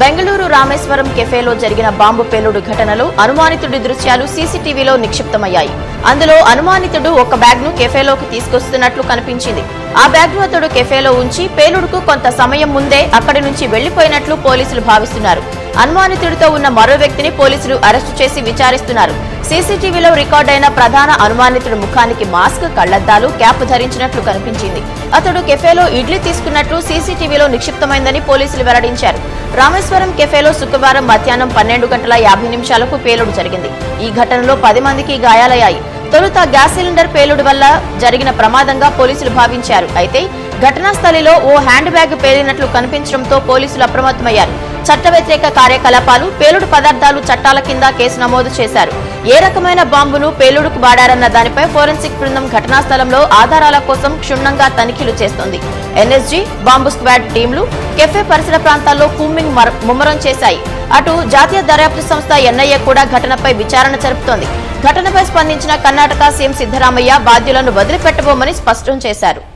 బెంగళూరు రామేశ్వరం కెఫేలో జరిగిన బాంబు పేలుడు ఘటనలో అనుమానితుడి దృశ్యాలు సీసీటీవీలో నిక్షిప్తమయ్యాయి. అందులో అనుమానితుడు ఒక బ్యాగ్ను కెఫేలోకి తీసుకొస్తున్నట్లు కనిపించింది. ఆ బ్యాగ్ను అతడు కెఫేలో ఉంచి పేలుడుకు కొంత సమయం ముందే అక్కడి నుంచి వెళ్ళిపోయినట్లు పోలీసులు భావిస్తున్నారు. అనుమానితుడితో ఉన్న మరో వ్యక్తిని పోలీసులు అరెస్టు చేసి విచారిస్తున్నారు. సీసీటీవీలో రికార్డైన ప్రధాన అనుమానితుడి ముఖానికి మాస్క్ కళ్ళద్దాలు క్యాప్ ధరించినట్లు కనిపించింది. అతడు కెఫేలో ఇడ్లీ తీసుకున్నట్లు సీసీటీవీలో నిక్షిప్తమైందని పోలీసులు వెల్లడించారు. రామేశ్వరం కెఫేలో శుక్రవారం మధ్యాహ్నం పన్నెండు గంటల యాభై నిమిషాలకు పేలుడు జరిగింది. ఈ ఘటనలో పది మందికి గాయాలయ్యాయి. తొలుత గ్యాస్ సిలిండర్ పేలుడు వల్ల జరిగిన ప్రమాదంగా పోలీసులు భావించారు. అయితే ఘటనా స్థలిలో ఓ హ్యాండ్ బ్యాగ్ పేలినట్లు కనిపించడంతో పోలీసులు అప్రమత్తమయ్యారు. చట్ట వ్యతిరేక కార్యకలాపాలు పేలుడు పదార్థాలు చట్టాల కింద కేసు నమోదు చేశారు. ఏ రకమైన బాంబును పేలుడుకు వాడారన్న దానిపై ఫోరెన్సిక్ బృందం ఘటనా స్థలంలో ఆధారాల కోసం క్షుణ్ణంగా తనిఖీలు చేస్తోంది. ఎన్ఎస్జీ బాంబు స్క్వాడ్ టీంలు కెఫే పరిసర ప్రాంతాల్లో కూంబింగ్ మర- ముమ్మరం చేశాయి. అటు జాతీయ దర్యాప్తు సంస్థ ఎన్ఐఏ కూడా ఘటనపై విచారణ జరుపుతోంది. ఘటనపై స్పందించిన కర్ణాటక సీఎం సిద్దరామయ్య బాధ్యులను వదిలిపెట్టబోమని స్పష్టం చేశారు.